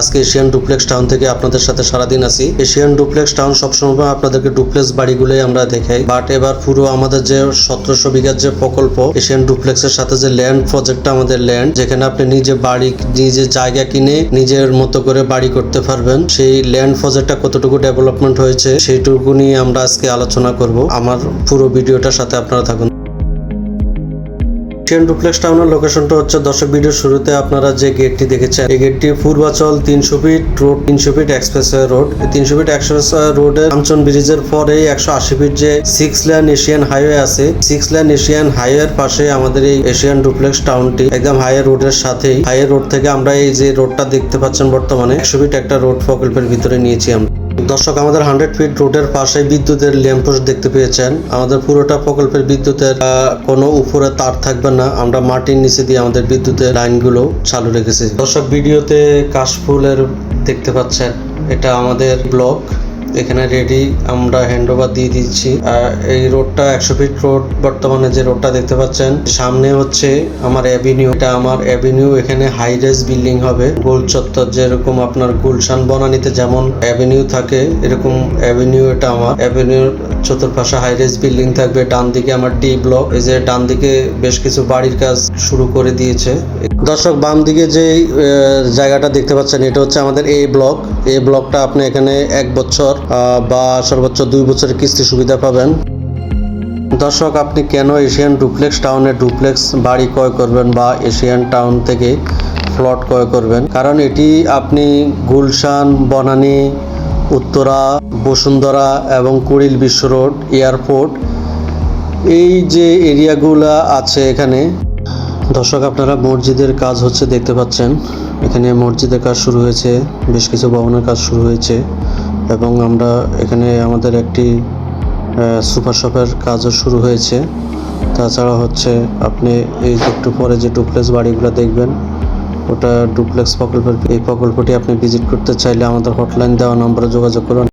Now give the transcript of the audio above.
আজকে Asian duplex town থেকে আপনাদের সাথে সারাদিন আছি। এশিয়ান ডুপ্লেক্স টাউন সবসময় আপনাদেরকে ডুপ্লেক্স বাড়িগুলোই আমরা দেখাই। বাট এবার পুরো আমাদের যে সতেরোশো বিঘার যে প্রকল্প, এশিয়ান ডুপ্লেক্সের সাথে যে ল্যান্ড প্রজেক্টটা আমাদের ল্যান্ড যেখানে আপনি নিজে বাড়ি, নিজে জায়গা কিনে নিজের মতো করে বাড়ি করতে পারবেন। সেই ল্যান্ড প্রজেক্টটা কতটুকু ডেভেলপমেন্ট হয়েছে, সেইটুকু নিয়ে আমরা আজকে আলোচনা করব। আমার পুরো ভিডিওটার সাথে আপনারা থাকুন। এশিয়ান ডুপ্লেক্স টাউনের লোকেশনটা হচ্ছে দর্শক ভিডিওর শুরুতে আপনারা যে গেটটি দেখেছেন, এই গেটটি পূর্বাচল তিনশো ফিট রোড তিনশো ফিট এক্সপ্রেস রোড তিনশো ফিট এক্সপ্রেস রোড রোডের কাঞ্চন ব্রিজের পরে একশো আশি ফিট যে সিক্স লেন এশিয়ান হাইওয়ে আছে সিক্স লেন এশিয়ান হাইওয়ের পাশে আমাদের এই এশিয়ান ডুপ্লেক্স টাউনটি একদম হাইওয়ে রোডের সাথেই। হাইওয়ে রোড থেকে আমরা এই যে রোডটা দেখতে পাচ্ছেন বর্তমানে, একশো ফিট একটা রোড প্রকল্পের ভিতরে নিয়েছি আমরা। দর্শক, আমাদের হান্ড্রেড ফিট রোডের পাশে বিদ্যুতের ল্যাম্পোস্ট দেখতে পেয়েছেন। আমাদের পুরোটা প্রকল্পের বিদ্যুতের কোনো উপরে তার থাকবে না। আমরা মাটির নিচে দিয়ে আমাদের বিদ্যুতের লাইনগুলো চালু রেখেছি। দর্শক, ভিডিওতে কাশফুলের দেখতে পাচ্ছেন, এটা আমাদের ব্লক। এখানে রেডি আমরা হ্যান্ড ওভার দিয়ে দিচ্ছি। আর এই রোডটা একশো ফিট রোড বর্তমানে যে রোডটা দেখতে পাচ্ছেন, সামনে হচ্ছে আমার অ্যাভিনিউ এটা আমার অ্যাভিনিউ এখানে হাই রেস বিল্ডিং হবে। গোল চত্বর যেরকম আপনার গুলশান বনানীতে যেমন অ্যাভিনিউ থাকে, এরকম অ্যাভিনিউ এটা আমার। অ্যাভিনিউর চতুর্পাশে হাই রেস বিল্ডিং থাকবে ডান দিকে আমার ডি ব্লক এই যে ডান দিকে বেশ কিছু বাড়ির কাজ শুরু করে দিয়েছে। দর্শক বাম দিকে যে জায়গাটা দেখতে পাচ্ছেন, এটা হচ্ছে আমাদের এ ব্লক এ ব্লকটা আপনি এখানে এক বছর বা সর্বোচ্চ দুই বছরের কিস্তি সুবিধা পাবেন। দর্শক, আপনি কেন এশিয়ান ডুপ্লেক্স টাউনে ডুপ্লেক্স বাড়ি ক্রয় করবেন বা এশিয়ান টাউন থেকে প্লট ক্রয় করবেন? কারণ এটি আপনি গুলশান, বনানী উত্তরা, বসুন্ধরা এবং কুড়িল বিশ্ব রোড এয়ারপোর্ট। এই যে এরিয়াগুলো আছে এখানে, দর্শক আপনারা মসজিদের কাজ হচ্ছে দেখতে পাচ্ছেন। এখানে মসজিদের কাজ শুরু হয়েছে, বেশ কিছু ভবনের কাজ শুরু হয়েছে এবং আমরা এখানে আমাদের একটি সুপার শপের কাজও শুরু হয়েছে। তাছাড়া হচ্ছে আপনি এই একটু পরে যে ডুপ্লেক্স বাড়িগুলো দেখবেন ওটা ডুপ্লেক্স প্রকল্পের এই প্রকল্পটি আপনি ভিজিট করতে চাইলে আমাদের হটলাইন দেওয়া নম্বরে যোগাযোগ করুন।